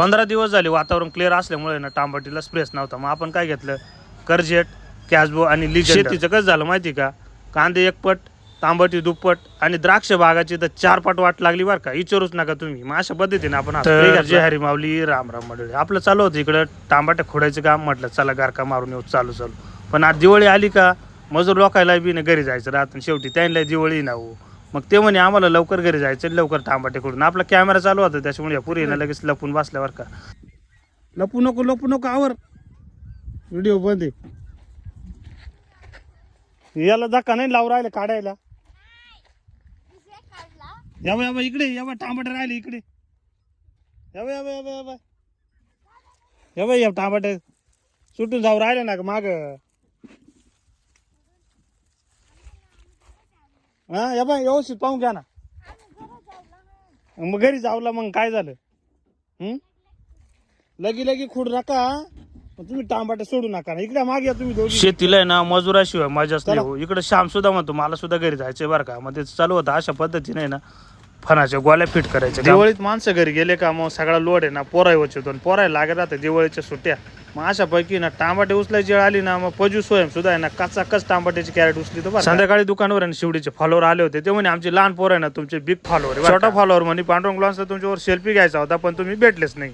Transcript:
पंधरा दिवस झाले वातावरण क्लिअर असल्यामुळे ना तांबटीला स्प्रेस नव्हता. मग आपण काय घेतलं? करजेट कॅशबो आणि लीग शेतीचं कसं झालं माहिती का? कांदे एक पट तांबटी दुप्पट आणि द्राक्ष बागाची तर चार पट वाट लागली बरं का. विचारूच नका तुम्ही. मग अशा पद्धतीने आपण. जय हरी माऊली राम राम मंडळी. आपलं चालू होतं इकडं. तांबाट्या खोडायचं काम म्हटलं चला गारका मारून येऊ चालू चालू. पण आज दिवाळी आली का? मजूर लोकायला बी ना घरी जायचं राहतं. शेवटी त्यांना दिवाळी ना हो. मग ते म्हणे आम्हाला लवकर घरी जायचं लवकर तांबाटे कडून आपला कॅमेरा चालू होता त्याच्यामुळे या पुरी लगेच लपून बसल्यावर का. लपू नको लपू नको आवर. व्हिडिओ बंद आहे. याला धक्का नाही लावून राहिले काढायला? यावं यावं इकडे यावं टामाटे राहिले इकडे. यावं यावं यावं यावं. यावं या टामाटे सुटून जाऊ राहिले ना माग. हा या बाय व्यवस्थित पाहून घ्या ना. मग घरी जावला मग काय झालं? हम्म लगी लगी खुड नका. पण तुम्ही टांबाटे सोडू नका ना. इकडे मागे या तुम्ही दोघी. शेतीला आहे ना मजुराशिवाय मजाच नाही हो. इकडे श्याम सुद्धा म्हणतो मला सुद्धा घरी जायचंय बरं का. मग ते चालू होतं अशा पद्धतीने आहे ना. फणाच्या गोळ्या फिट करायच्या दिवाळीत माणसं घरी गेले का मग सगळा लोड आहे ना पोराय होतो पोरायला लागत राहते दिवाळीच्या सुट्ट्या. मग अशा पैकी ना टांबाटे उचलायची आली ना मग पजू स्वयं सुद्धा आहे ना कचा कच टांबाट्याची कॅरेट उचली तर बरं. संध्याकाळी दुकानावर आहे ना शिवडीचे फॉलोअर आले होते. ते म्हणे आमचे लहान पोर आहे ना तुमचे बिग फॉलोअर छोटा फॉलोअर म्हणे पांडुरंग लॉन्सला तुमच्यावर सेल्फी घ्यायचा होता पण तुम्ही भेटलेच नाही.